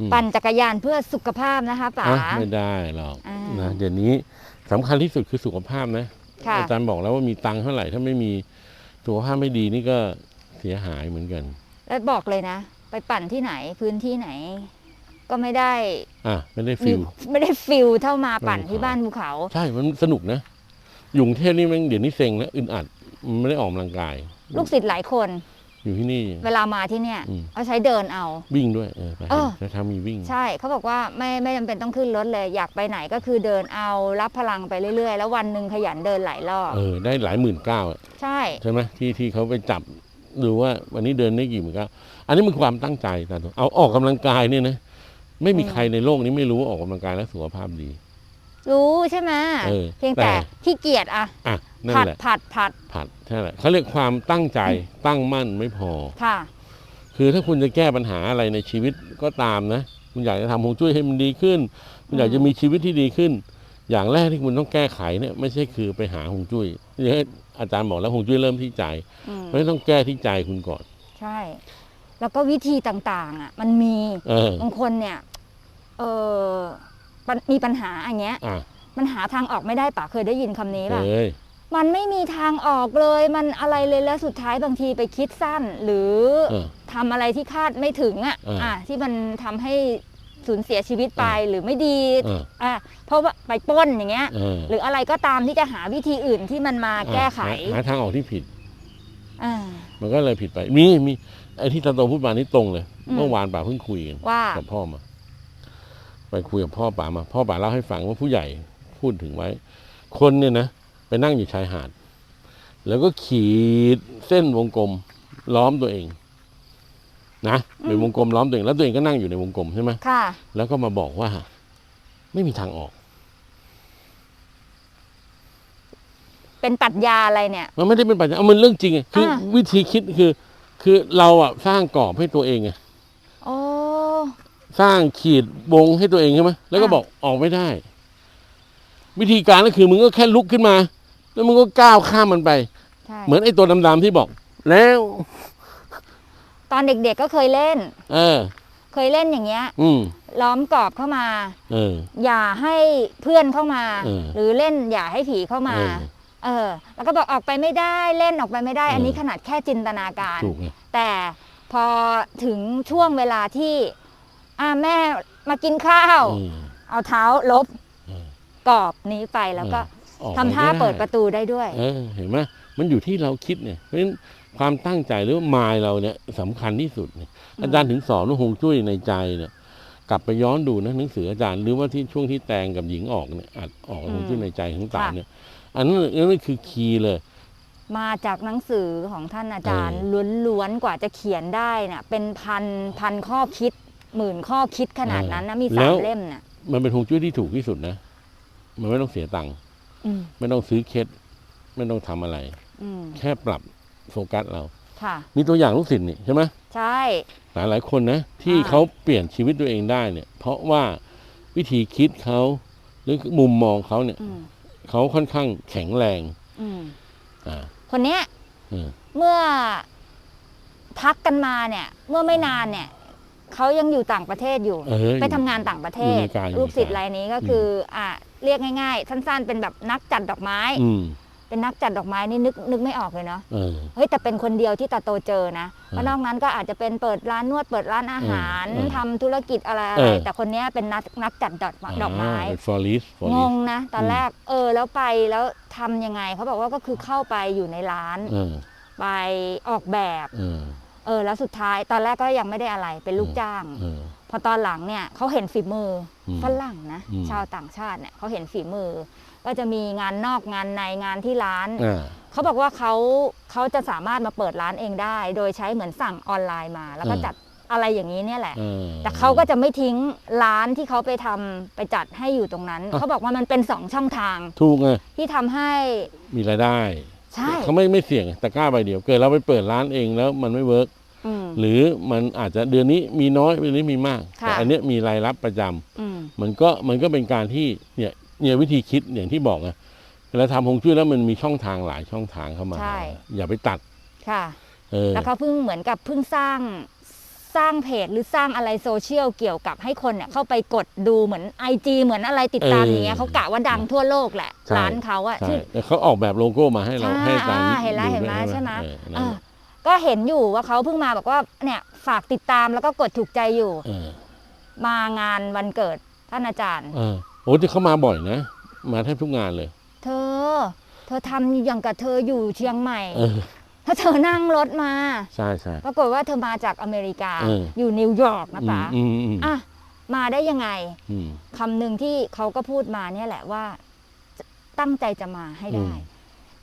อืมปั่นจักรยานเพื่อสุขภาพนะคะป๋าอะไม่ได้หรอกอ่านนะเดี๋ยวนี้สำคัญที่สุดคือสุขภาพนะค่ะอาจารย์บอกแล้วว่ามีตังค์เท่าไหร่ถ้าไม่มีสุขภาพไม่ดีนี่ก็เสียหายเหมือนกัน แล้วบอกเลยนะ ไปปั่นที่ไหนพื้นที่ไหน ก็ไม่ได้อะไม่ได้มีฟิลไม่ได้ฟิลเท่ามาปั่นภูเขาที่บ้านภูเขา ใช่มันสนุกนะอยู่กรุงเทพนี่แมันเดี๋ยวนี้เซ็งแล้วอึดอัดมันไม่ได้ออกกำลังกาย ลูกศิษย์หลายคน อยู่ที่นี่ เวลามาที่เนี่ยอืม เขาใช้เดินเอา วิ่งด้วยเออไปเออ แล้วทำมีวิ่ง ใช่เขาบอกว่าไม่ไม่จำเป็นต้องขึ้นรถเลยอยากไปไหนก็คือเดินเอารับพลังไปเรื่อยๆ แล้ววันหนึ่งขยันเดินหลายรอบ เออ ได้หลายหมื่นเก้าอะใช่ ใช่ไหมที่ที่เขาไปจับดูว่าวันนี้เดินได้กี่หมื่นเก้าอันนี้มันความตั้งใจแต่เอาออกกำลังกายเนี่ยนะไม่มีใครในโลกนี้ไม่รู้ว่าออกกำลังกายแล้วสุขภาพดี รู้ใช่ไหมเออเพียงแต่แต่ ขี้เกียจอะอะนั่นผัดแหละผัดผัดผัดใช่แหละเขาเรียกความตั้งใจตั้งมั่นไม่พอ ค่ะ คือถ้าคุณจะแก้ปัญหาอะไรในชีวิตก็ตามนะ คุณอยากจะทำฮวงจุ้ยให้มันดีขึ้น คุณอยากจะมีชีวิตที่ดีขึ้น อย่างแรกที่คุณต้องแก้ไขเนี่ยไม่ใช่คือไปหาฮวงจุ้ยเนี่ยอาจารย์บอกแล้วฮวงจุ้ยเริ่มที่ใจอืม เพราะฉะนั้นต้องแก้ที่ใจคุณก่อน ใช่ แล้วก็วิธีต่างๆ อะ มันมี เออบางคนเนี่ย เออปัญ มีปัญหาอย่างเงี้ยอะมันหาทางออกไม่ได้ป่ะเคยได้ยินคำนี้ป่ะเอ้ยมันไม่มีทางออกเลยมันอะไรเลยแล้วสุดท้ายบางทีไปคิดสั้น หรือเออทำอะไรที่คาดไม่ถึงอะเอออ่อะที่มันทำให้สูญเสียชีวิตไปหรือไม่ดีเอออะเพราะว่าไปปล้นอย่างเงี้ยเออหรืออะไรก็ตามที่จะหาวิธีอื่นที่มันมาแก้ไขหาหาทางออกที่ผิดอ่ามันก็เลยผิดไปมีมีไอ้ที่ตาโตพูดมานี่ตรงเลยอืมเมื่อวานป่าเพิ่งคุยกันว่ากับพ่อมา ไปคุยกับพ่อป่ามา พ่อป่าเล่าให้ฟังว่าผู้ใหญ่พูดถึงไว้ คนเนี่ยนะไปนั่งอยู่ชายหาด แล้วก็ขีดเส้นวงกลมล้อมตัวเอง นะเป็นวงกลมล้อมตัวเอง แล้วตัวเองก็นั่งอยู่ในวงกลมใช่ไหมค่ะ แล้วก็มาบอกว่า ไม่มีทางออก เป็นปรัชญาอะไรเนี่ย มันไม่ได้เป็นปัญญาเอามันเรื่องจริงไงคืออาวิธีคิดคือ คือเราอะสร้างกรอบให้ตัวเองไงโอ้ สร้างขีดวงให้ตัวเองใช่ไหมแล้วก็อ่าบอกออกไม่ได้ วิธีการก็คือมึงก็แค่ลุกขึ้นมา แล้วมึงก็ก้าวข้ามมันไป ใช่เหมือนไอ้ตัวดำๆที่บอก แล้ว ตอนเด็กๆก็เคยเล่น เออ เคยเล่นอย่างเงี้ย อืม ล้อมกรอบเข้ามา เออ อย่าให้เพื่อนเข้ามา เออหรือเล่นอย่าให้ผีเข้ามา เออเออ แล้วก็บอกออกไปไม่ได้เล่นออกไปไม่ได้ เอออั อันนี้ขนาดแค่จินตนาการ ถูกไงแต่พอถึงช่วงเวลาที่ อ่าแม่มากินข้าว อืมเอาเท้าลบเออกรอบนี้ไปแล้วก็ออกทำท่าไม่ไเปิดประตูได้ด้วย เออเห็นไหมมันอยู่ที่เราคิดเนี่ย เพราะฉะนั้นความตั้งใจหรือว่ามายเราเนี่ยสำคัญที่สุดเนี่ยอาจารย์ถึงสอนว่าฮวงจุ้ยในใจเนี่ยกลับไปย้อนดูนะหนังสืออาจารย์หรือว่าที่ช่วงที่แตงกับหญิงออกเนี่ยอัดออกอืมฮวงจุ้ยในใจของตาค่ะ เนี่ย อันนั้นอันนั้นคือคีย์เลย มาจากหนังสือของท่านอาจารย์เอล้วนๆกว่าจะเขียนได้น่ะเป็นพันพันข้อคิด หมื่นข้อคิดขนาดนั้นนะมีแล้สามวเล่มน่ะ มันเป็นฮวงจุ้ยที่ถูกที่สุดนะ มันไม่ต้องเสียตังค์อืมไม่ต้องซื้อเคสไม่ต้องทำอะไรอืมแค่ปรับโฟกัสเราค่ะมีตัวอย่างลูกศิษย์นี่ใช่ไหมใช่ หลายหลายๆคนนะ ที่อ่าเขาเปลี่ยนชีวิตตัวเองได้เนี่ย เพราะว่าวิธีคิดเขาหรือมุมมองเขาเนี่ยอืมเขาค่อนข้างแข็งแรงอืมอ่าคนเนี้ยเออเมื่อพักกันมาเนี่ย เมื่อไม่นานเนี่ย เขายังอยู่ต่างประเทศอยู่ เออ ไปทำงานต่างประเทอยู่ศอเมริกาอยู่ลูกศิษย์อเมริการายนี้ก็คืออะเรียกง่าย ๆ สั้นๆ เป็นแบบนักจัดดอกไม้ อืมเป็นนักจัดดอกไม้นี่นึกนึกไม่ออกเลยเนาะเออ เฮ้ยแต่เป็นคนเดียวที่ตาโตเจอนะเออเพราะนอกนั้นก็อาจจะเป็นเปิดร้านนวดเปิดร้านอาหารเออเออทำธุรกิจอะไรเออะไรอแต่คนเนี้ยเป็นนักนักจัดดอกดอกไม้ ฟอริสฟอริงส งนะตอนอืม แรกเออแล้วไปแล้วทำยังไงเขาบอกว่าก็คือเข้าไปอยู่ในร้าน เออไปออกแบบ เออเออแล้วสุดท้ายตอนแรกก็ยังไม่ได้อะไรเป็นลูกเออจ้างเออพอตอนหลังเนี่ยเขาเห็นฝีมืออมฝรั่งนะอืมชาวต่างชาติเนี่ยเขาเห็นฝีมือ ก็จะมีงานนอกงานในงานที่ร้านอ่าเขาบอกว่าเขาเขาจะสามารถมาเปิดร้านเองได้ โดยใช้เหมือนสั่งออนไลน์มา แล้วก็เออจัดอะไรอย่างนี้เนี่ยแหละเออแต่เขาก็จะไม่ทิ้งร้านที่เขาไปทำไปจัดให้อยู่ตรงนั้นอะเขาบอกว่ามันเป็นสองช่องทาง ถูกไงที่ทำให้มีรายได้ ใช่เขาไม่ไม่เสี่ยงตะกร้าใบเดียว เกิดเราไปเปิดร้านเองแล้วมันไม่เวิร์กอืม หรือมันอาจจะเดือนนี้มีน้อยเดือนนี้มีมากค่ะแต่อันเนี้ยมีรายรับประจำอืมมันก็มันก็เป็นการที่เนี่ยเนี่ยวิธีคิดอย่างที่บอกไงเวลาทำฮวงจุ้ยแล้วมันมีช่องทางหลายช่องทางเข้ามาใช่อย่าไปตัดค่ะเออแล้วเขาเพิ่งเหมือนกับเพิ่งสร้างสร้างเพจหรือสร้างอะไรโซเชียลเกี่ยวกับให้คนเนี่ยเข้าไปกดดูเหมือน IG เหมือนอะไรติดตามเออออย่างเงี้ยเขากะว่าดังทั่วโลกแหละใช่ร้านเขาอะใช่ที่แต่เขาออกแบบโลโก้มาให้เราใช่ให้อาจารย์อ่าเห็นแล้วดูเห็นไหมด้วยใช่ไหม เออนั่นอ่าแหละก็เห็นอยู่ว่าเขาเพิ่งมาบอกว่าเนี่ยฝากติดตามแล้วก็กดถูกใจอยู่เออมางานวันเกิดท่านอาจารย์เออโอ้ที่เขามาบ่อยนะ มาแทบทุกงานเลยเธอ เธอทำอย่างกับเธออยู่เชียงใหม่เออถ้าเธอนั่งรถมา ใช่ใช่ ปรากฏว่าเธอมาจากอเมริกาเอออ ยู่นิวยอร์กนะอืป๋ามอืมอืมอะมาได้ยังไงอืม คำหนึ่งที่เขาก็พูดมาเนี่ยแหละว่าจะตั้งใจจะมาให้ได้ อืม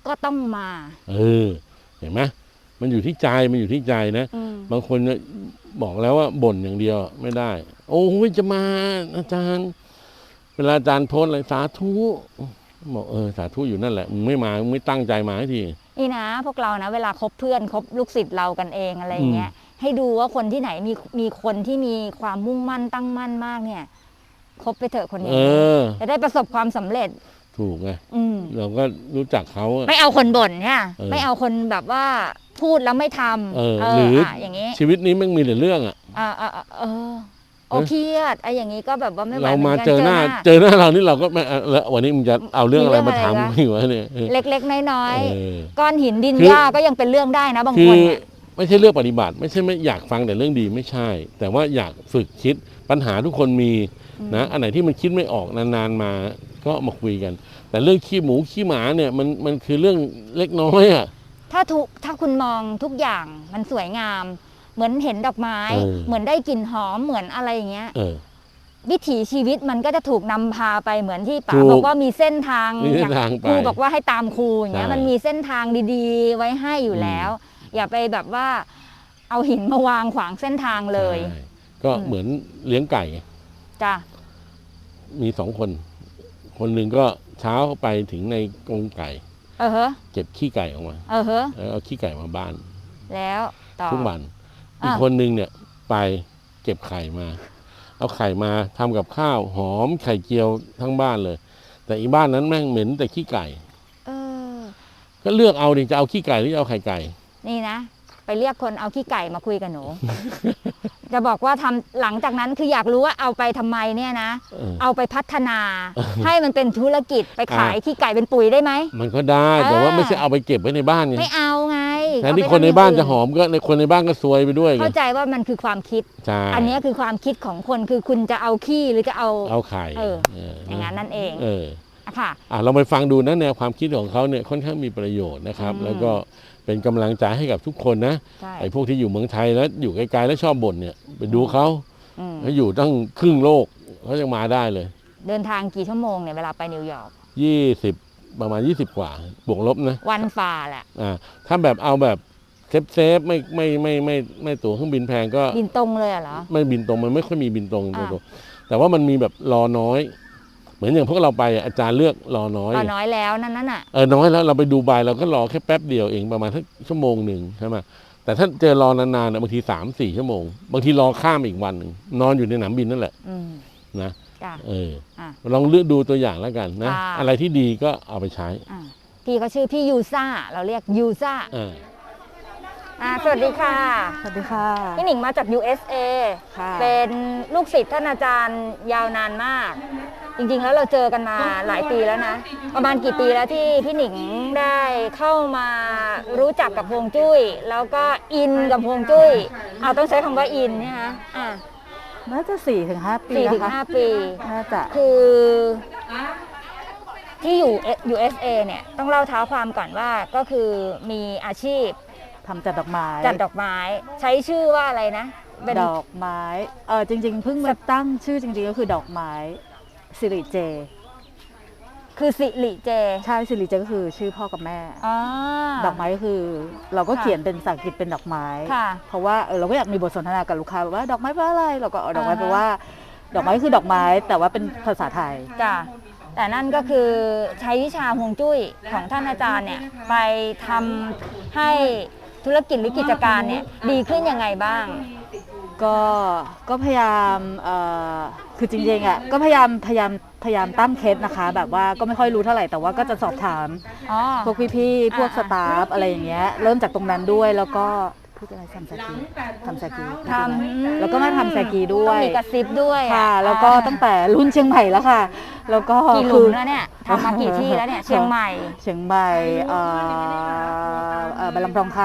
ก็ต้องมา เออ เห็นไหม มันอยู่ที่ใจมันอยู่ที่ใจนะอืมบางคนเนี่ยบอกแล้วว่าบ่นอย่างเดียวไม่ได้ โอ้ยจะมาอาจารย์ เวลาอาจารย์โพสต์อะไรสาธุบอกเออสาธุอยู่นั่นแหละมึงไม่มามึงไม่ตั้งใจมาให้ทีนี่นะ พวกเรานะ เวลาคบเพื่อนคบลูกศิษย์เรากันเองอะไรอย่างเงี้ย ให้ดูว่าคนที่ไหนมีมีคนที่มีความมุ่งมั่นตั้งมั่นมากเนี่ยคบไปเถอะคนเอนี้อจะได้ประสบความสำเร็จ ถูกไงอืมเราก็รู้จักเขาอะ ไม่เอาคนบ่นเนี่ยเออไม่เอาคนแบบว่าพูดแล้วไม่ทำเออหรือะอย่างนี้ชีวิตนี้แมันมีแต่เรื่องอะอ่าอ่าอ่าเออโอเครียดไอ้อย่างนี้ก็แบบว่าไม่ไหวเราหมาอนกันเจอหน้าเจอหน้าเรานี่เราก็ไม่เอาแล้ววันนี้มึงจะเอาเรื่องอะไรมาถามมีกูเรื่องอะไรวะอีกวะเนี่ยเออเล็กๆ น้อยเออ ๆ ก้อนหินดินคือ หญ้าก็ยังเป็นเรื่องได้นะบางคืคอนเนี่ยไม่ใช่เรื่องปฏิบัติ ไม่ใช่ไม่อยากฟังแต่เรื่องดีไม่ใช่ แต่ว่าอยากฝึกคิดปัญหาทุกคนมี นะอันไหนที่มันคิดไม่ออกนานๆมาก็มาคุยกัน แต่เรื่องขี้หมูขี้หมาเนี่ยมันมันคือเรื่องเล็กน้อยอะถ้าทุกถ้าคุณมองทุกอย่างมันสวยงาม เหมือนเห็นดอกไม้เออเหมือนได้กลิ่นหอมเหมือนอะไรอย่างเงี้ยเออวิถีชีวิตมันก็จะถูกนำพาไปเหมือนที่ป๋าถูกบอกว่ามีเส้นทางมีเส้นทางไปครูบอกว่าให้ตามครูอย่างเงี้ยใช่มันมีเส้นทางดีๆ ไว้ให้อยู่แล้ว อย่าไปแบบว่าเอาหินมาวางขวางเส้นทางเลยใช่ก็เหมือนเลี้ยงไก่ จ้ะมีสองคน คนหนึ่งก็เช้าไปถึงในกรงไก่ เออเฮะเก็บขี้ไก่ออกมาเออเฮะแล้วเอาขี้ไก่มาบ้าน แล้วต่อทุกวันอะอีกคนหนึ่งเนี่ยไปเก็บไข่มา เอาไข่มาทำกับข้าวหอมไข่เจียวทั้งบ้านเลย แต่อีบ้านนั้นแม่งเหม็นแต่ขี้ไก่ เออ ก็เลือกเอาดิจะเอาขี้ไก่หรือจะเอาไข่ไก่ นี่นะไปเรียกคนเอาขี้ไก่มาคุยกับหนู จะบอกว่าทำหลังจากนั้นคืออยากรู้ว่าเอาไปทำไมเนี่ยนะเออเอาไปพัฒนา ให้มันเป็นธุรกิจไปขายขี้ไก่เป็นปุ๋ยได้ไหม มันก็ได้แต่ว่าเออไม่ใช่เอาไปเก็บไว้ในบ้านไงไม่เอาไงแทนที่เอไปคนในบ้านทำย่จะงหอมก็ในคนในบ้านก็ซวยไปด้วยไงเข้าใจว่ามันคือความคิดใช่อันเนี้ยคือความคิดของคนคือคุณจะเอาขี้หรือจะเอาเอาไข่เออเอย่างนั้นนั่นเองเอออะ ค่ะอะเราไปฟังดูนะแนวความคิดของเขาเนี่ยค่อนข้างมีประโยชน์นะครับอืมแล้วก็เป็นกำลังใจให้กับทุกคนนะใช่ไอ้พวกที่อยู่เมืองไทยแล้วอยู่ไกลๆแล้วชอบบ่นเนี่ยไปดูเขาอืมเขาอยู่ตั้งครึ่งโลกเขายังมาได้เลย เดินทางกี่ชั่วโมงเนี่ยเวลาไปนิวยอร์กยี่สิบประมาณยี่สิบกว่า บวกลบนะ วันฝ่าแหละอ่าถ้าแบบเอาแบบเซฟเซฟๆไม่ไม่ไม่ไม่ไม่ตั๋วเครื่องบินแพงก็บินตรงเลยเหรอ ไม่บินตรงมันไม่ค่อยมีบินตรงอ่าตรงๆแต่ว่ามันมีแบบรอน้อย เหมือนอย่างพวกเราไปอะอาจารย์เลือกรอน้อยก็น้อยแล้วนั่นนั่นน่ะเออน้อยแล้วเราไปดูไบเราก็รอแค่แป๊บเดียวเองประมาณสักชั่วโมงหนึ่งใช่ไหมแต่ถ้าเจอรอนานๆนะบางทีสามสี่ชั่วโมง บางทีรอข้ามอีกวันหนึ่งนอนอยู่ในสนามบินนั่นแหละอืมนะจ้ะเอออะลองเลือกดูตัวอย่างแล้วกันนะค่ะอะไรที่ดีก็เอาไปใช้อะพี่เขาชื่อพี่ยูซ่าเราเรียกยูซ่า อ่าอ่าสวัสดีค่ะ สวัสดีค่ะ พี่หนิงมาจาก USA ค่ะเป็นลูกศิษย์ท่านอาจารย์ยาวนานมาก จริงๆ แล้วเราเจอกันมาหลายปีแล้วนะ ประมาณกี่ปีแล้วที่พี่หนิงได้เข้ามารู้จักกับฮวงจุ้ย แล้วก็อินกับฮวงจุ้ยเอาต้องใช้คำว่าอินใช่ไหมอะน่าจะสี่ถึงห้าปีสี่นะถึงคะห้าปี น่าจะ คือที่อยู่ USA เนี่ย ต้องเล่าเท้าความก่อนว่าก็คือมีอาชีพ ทำจัดดอกไม้ จัดดอกไม้ใช้ชื่อว่าอะไรนะเป็นดอกไม้เออจริง ๆ เพิ่งมาตั้งชื่อจริงๆก็คือดอกไม้สิริเจ คือสิริเจ ใช่สิริเจก็คือชื่อพ่อกับแม่อ๋อดอกไม้ก็คือ เราก็ค่ะเขียนเป็นภาษาอังกฤษเป็นดอกไม้ค่ะเพราะว่าเออเราก็อยากมีบทสนทนากับลูกค้าแบบว่าดอกไม้แปลว่าอะไรเราก็เอาดอกไม้อ่าฮะแปลว่า ดอกไม้คือดอกไม้ แต่ว่าเป็นภาษาไทยจ้ะแต่นั่นก็คือใช้วิชาฮวงจุ้ยของท่านอาจารย์เนี่ยไปทำให้ ธุรกิจหรือกิจการเนี่ยดีขึ้นยังไงบ้าง ก็ก็พยายามเอ่อคือจริงๆอะก็พยายามพยายามพยายามตั้งเคสนะคะ แบบว่าก็ไม่ค่อยรู้เท่าไหร่แต่ว่าก็จะสอบถามอ๋อ พวกพี่ๆพวกอ่าสตาฟอะไรอย่างเงี้ยเริ่มจากตรงนั้นด้วยแล้วก็ พูดอะไรทำแซกีทำแซกีทำแล้วก็มาทำแซกีด้วต้องยมีกระซิบด้วยอะค่ะ แล้วก็อ่าตั้งแต่รุ่นเชียงใหม่แล้วค่ะ แล้วก็กี่หคืลุอมแล้วเนี่ยทำมากี่ที่แล้วเนี่ยเชียงใหม่ เชียงใหม่เอ่อเอ่อบัลลังก์ทองค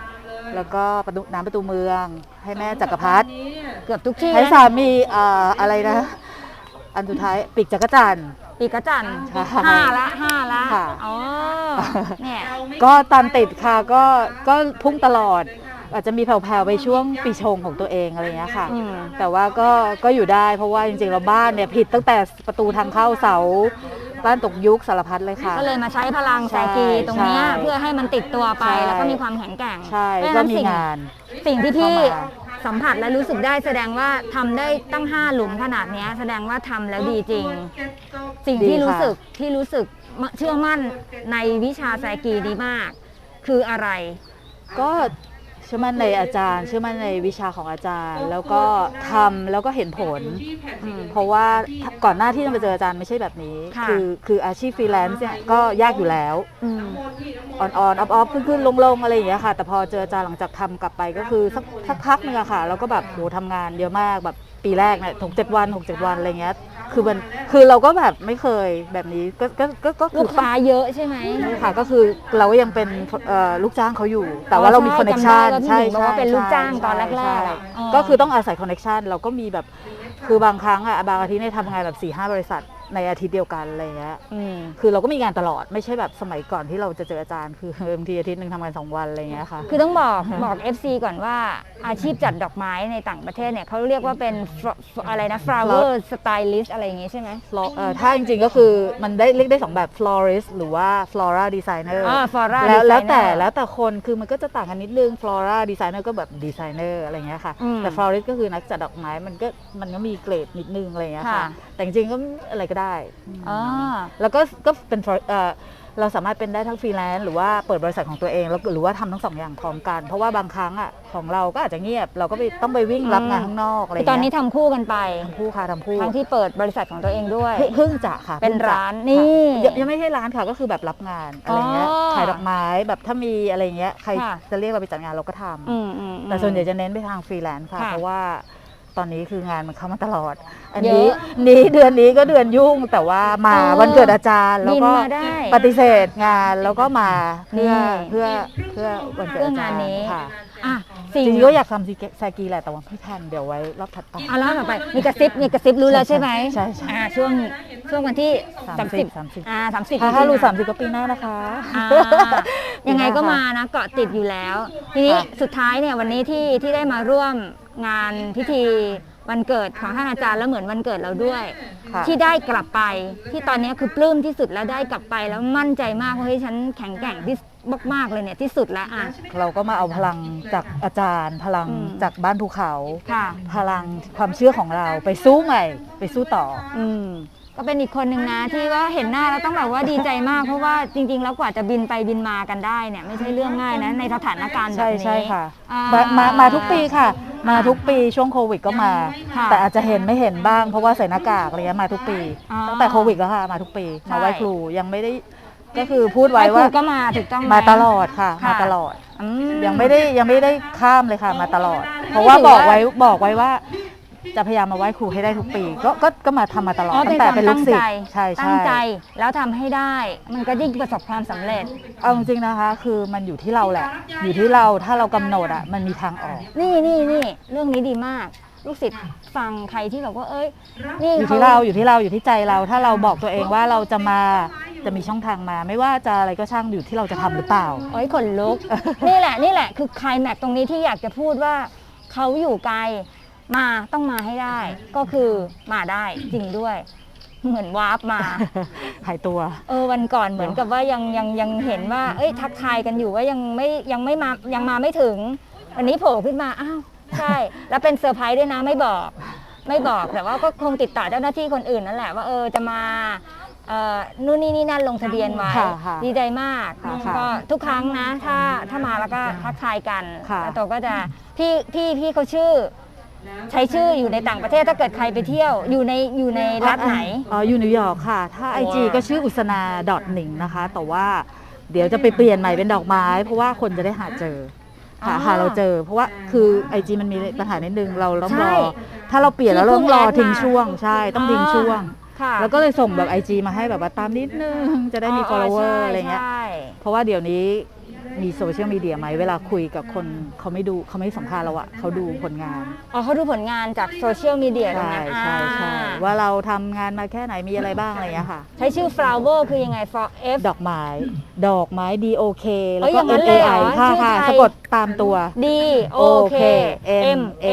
ำแล้วก็ประตูน้ำประตูเมือง ให้แม่จักรพรรดิเกือบทุกที่ให้แล้วสามีเอ่ออะไรนะ อันสุดท้ายปีกจักรจันทร์ปีกระจันทร์ใช่ห้าละห้าละค่ะอ๋อเนี่ยก็ตามติดค่ะก็ก็พุ่งตลอด อาจจะมีแผ่วๆไปช่วงปีชงของตัวเองอะไรอย่างเงี้ยค่ะ อืม แต่ว่าก็ก็อยู่ได้เพราะว่าจริงๆเราบ้านเนี่ยผิดตั้งแต่ประตูทางเข้าเสาบ้านตกยุคสารพัดเลยค่ะ ก็เลยมาใช้พลังแสกีตรงเนี้ยใช่เพื่อให้มันติดตัวไปใช่ แล้วก็มีความแข็งแกร่งใช่เพราะฉะก็นั้นมีสิ่ง งาน สิ่งที่พี่เข้ามาสัมผัสและรู้สึกได้แสดงว่าทำได้ตั้งห้าหลุมขนาดเนี้ยแสดงว่าทำแล้วดีจริง สิ่งที่ดีค่ะ รู้สึกที่รู้สึกเชื่อมั่นในวิชาแสกีดีมาก คืออะไร ก็ เชื่อมั่นในอาจารย์ เชื่อมั่นในวิชาของอาจารย์ แล้วก็ทำแล้วก็เห็นผลอืมเพราะว่าก่อนหน้าที่จะมาเจออาจารย์ไม่ใช่แบบนี้ค่ะอคืออาชีพฟรีแลนซ์เนี่ยก็ยากอยู่แล้วอืมออนออนออฟออฟขึ้นขึ้นลงลงอะไรอย่างเงี้ยค่ะ แต่พอเจออาจารย์หลังจากทำกลับไปก็คือสักสักพักนึงอะค่ะ แล้วก็แบบโหทำงานเยอะมากแบบ ปีแรกเนี่ยหกเจ็ดวันหกเจ็ดวันอะไรเงี้ยคือมันคือเราก็แบบไม่เคยแบบนี้ก็ก็ก็ก็คืลูอกค้าเยอะใช่ไหมค่ะก็คือเราก็ยังเป็นเอ่อลูกจ้างเขาอยู่ แต่ว่าเรามีอ๋อคอนเนคใช่ชันจำได้ว่าพี่หญิงบอกว่าเป็นลูกจ้างตอนแรกๆใช่อะอ๋อก็คือต้องอาศัยคอนเนคชันเราก็มีแบบคือบางครั้งอะบางอาทิตย์เนี่ยทำงานแบบ4ี่ห้าบริษัท ในอาทิตย์เดียวกันอะไรเงี้ยอืมคือเราก็มีงานตลอดไม่ใช่แบบสมัยก่อนที่เราจะเจออาจารย์ คือบางทีอาทิตย์หนึ่งทำงานสองวันอะไรเงี้ยค่ะ คือต้องบอกบอก FC ก่อนว่าอาชีพจัดดอกไม้ในต่างประเทศเนี่ยเขาเรียกว่าเป็น fro- อะไรนะ flower stylist อะไรอย่างงี้ใช่ไหม Flo- เอ่อถ้าจริงๆก็คือมันได้เรียกได้สองแบบ florist หรือว่า flora designer อ่า flora แล้วแล้วแต่ designer แล้วแต่คนคือมันก็จะต่างกันนิดนึง flora designer ก็แบบ designer อะไรเงี้ยค่ะ อืมแต่ florist ก็คือนักจัดดอกไม้มันก็มันก็มีเกรดนิดนึงอะไรเงี้ยค่ะ ค่ะ แต่จริงๆก็อะไรก็ได้อ๋อแล้วก็ก็เป็น for- เอ่อเราสามารถเป็นได้ทั้งฟรีแลนซ์หรือว่าเปิดบริษัทของตัวเองแล้วหรือว่าทำทั้งสองอย่างพร้อมกัน เพราะว่าบางครั้งอะของเราก็อาจจะเงียบ เราก็ไปต้องไปวิ่งรับงานข้างนอกอะไรคือตอนนี้เงี้ยทำคู่กันไป ทำคู่ค่ะทำคู่ทั้งที่เปิดบริษัทของตัวเองด้วย เพิ่งเพิ่งจะค่ะเป็นพิ่งจะร้านค่ะนี่ยังยังไม่ใช่ร้านค่ะก็คือแบบรับงานอะไรเงี้ยอ๋อขายดอกไม้แบบถ้ามีอะไรเงี้ยใครค่ะ จะเรียกเราไปจัดงานเราก็ทำ อืมอืมอืม แต่ส่วนใหญ่จะเน้นไปทางฟรีแลนซ์ค่ะ ค่ะเพราะว่า ตอนนี้คืองานมันเข้ามาตลอด อันเยนี้อะนี้เดือนนี้ก็เดือนยุ่งแต่ว่ามาเออวันเกิดอาจารย์ แล้วก็บินมาได้ปฏิเสธงานแล้วก็มาเพื่อนี่เพื่อเพื่อวันเกิดเพื่ออาจางารนย์นี้ ค่ะอะจสิ่งริงๆก็อยากทำแซกีแหละแต่ว่าไม่ทันเดี๋ยวไว้รอบถัดไป เอาแล้วต่อไปมีกระซิบมีกระซิบรู้แล้วใช่ไหมใช่ใช่ อ่าช่วงช่วงวันที่สามสิบสามสิบอ่าสามสิบถ้าถ้ารู้สามสิบก็ปีหน้านะคะอ่ายังไงก็มานะเกาะติดอยู่แล้ว ทีนี้ค่ะสุดท้ายเนี่ยวันนี้ที่ที่ได้มาร่วม งานพิธีวันเกิดของท่านอาจารย์แล้วเหมือนวันเกิดเราด้วย ค่ะ ที่ได้กลับไป ที่ตอนนี้คือปลื้มที่สุดแล้วได้กลับไปแล้วมั่นใจมากว่าเฮ้ยฉันแข็งแกร่งที่มากๆเลยเนี่ยที่สุดแล้วอะ เราก็มาเอาพลังจากอาจารย์ พลังอืม จากบ้านภูเขา ค่ะ พลังความเชื่อของเราไปสู้ใหม่ ไปสู้ต่อ อืม ก็เป็นอีกคนหนึ่งนะที่ว่าเห็นหน้าแล้วต้องแบบว่าดีใจมาก เพราะว่าจริง ๆ แล้วกว่าจะบินไปบินมากันได้เนี่ยไม่ใช่เรื่องง่ายนะในสถานการณ์แบบใช่นี้ใช่ค่ะอ่ มามามาทุกปีค่ะ มาทุกปีช่วงโควิดก็มา ค่ะ แต่อาจจะเห็นไม่เห็นบ้างเพราะว่าใส่หน้ากากอะไรเงี้ยมาทุกปี อ๋อ ตั้งแต่โควิดแล้วค่ะมาทุกปีใช่ มาไหว้ครูยังไม่ได้ก็คือพูดไหว้ไว้ครูว่าก็มาถูกต้องไหมาตลอดค่ะค่ะ มาตลอด อื ยังไม่ได้ยังไม่ได้ข้ามเลยค่ะมาตลอด เพราะว่าถือบอกว่าไว้บอกไว้ว่า จะพยายามมาไหว้ครูให้ได้ทุกปี ก็ก็ก็มาทำมาตลอดอ๋อตั้เป็นงแต่ความเป็นลูตั้กงศิษใจย์ใช่ใช่ตั้งใจแล้วทำให้ได้ มันก็ยิ่งประสบความสำเร็จ เอาจริงๆนะคะ คือมันอยู่ที่เราแหละ อยู่ที่เราถ้าเรากำหนดอะมันมีทางออก นี่นี่นี่เรื่องนี้ดีมาก ลูกศิษย์ฟังใครที่แบบว่าเอ้ย นี่อยู่ขที่เราอยู่ที่เราอยู่ที่ใจเรา ถ้าเราบอกตัวเองว่าเราจะมาจะมีช่องทางมา ไม่ว่าจะอะไรก็ช่างอยู่ที่เราจะทำหรือเปล่า โอ้ยขนลุก นี่แหละนี่แหละคือใครแม็กตรงนี้ที่อยากจะพูดว่าเขาอยู่ไกล มาต้องมาให้ได้ ก็คือมาได้จริงด้วย เหมือนวาร์ปมา หายตัว เออวันก่อนเหมือนกับว่ายังยังยังเห็นว่า เอ้ยทักทายกันอยู่ว่ายังไม่ยังไม่มายังมาไม่ถึง วันนี้โผล่ขึ้นมาอ้าวใช่ แล้วเป็นเซอร์ไพรส์ด้วยนะไม่บอก ไม่บอกแต่ว่าก็คงติดต่อเจ้าหน้าที่คนอื่นนั่นแหละว่าเออจะมาเอ่อนู่นนี่นี่นั่นลงทะเบียนไว้ค่ะค่ะดีใจมากค่ะค่ะก็ทุกครั้งนะ ถ้าถ้ามาแล้วก็ทักทายกันค่ะแล้วโตก็จะพี่พี่พี่เขาชื่อ ใช้ชื่ออยู่ในต่างประเทศถ้าเกิดใครไปเที่ยวอยู่ในอยู่ในรัฐไหน อ๋ออยู่นิวยอร์กค่ะ ถ้าว้าว IG ก็ชื่ออุสนาดอทหนิงนะคะ แต่ว่าเดี๋ยวจะไปเปลี่ยนใหม่เป็นดอกไม้ เพราะว่าคนจะได้หาเจอหาอ๋อหาเราเจอ เพราะว่าคือไอจีมันมีปัญหานิดนึงเราต้องใช่รอ ถ้าเราเปลี่ยนแล้วเราต้องรอที่เพิ่งทิ้งแอดมาช่วงใช่ต้องทิ้งช่วงค่ะแล้วก็เลยส่งแบบ IG มาให้แบบว่าตามนิดนึง จะได้มี follower ใช่อะไรเงี้ยใช่เพราะว่าเดี๋ยวนี้ มีโซเชียลมีเดียไหมเวลาคุยกับคนเขาไม่ดูเขาไม่สัมภาษณ์เราอะเขาดูผลงานอ๋อเขาดูผลงานจากโซเชียลมีเดียตรงใช่นั้นใช่ใช่อ่าว่าเราทำงานมาแค่ไหนมีอะไรบ้างอะไรเงี้ยค่ะ ใช้ชื่อ flower คือยังไง for f ดอกไม้ ดอกไม้ D O K แล้วเอ้ยอก็ย่างนั้ M นเล A ยเหรอ I ค่ะชื่อค่ะไทยสะกดตามตัว d o k m a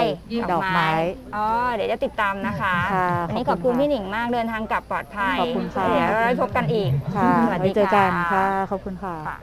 i ดอกไม้อ๋อเดี๋ยวจะติดตามนะคะค่ะวันนี้ขขออบบคุคุณณค่ะพี่หนิงมากเดินทางกลับปลอดภัยขอบคุณค่ะเดี๋ยวเราได้พบกันอีกค่ะสวัสไว้ดีเจอกันค่ะขอบคุณค่ะค่ะ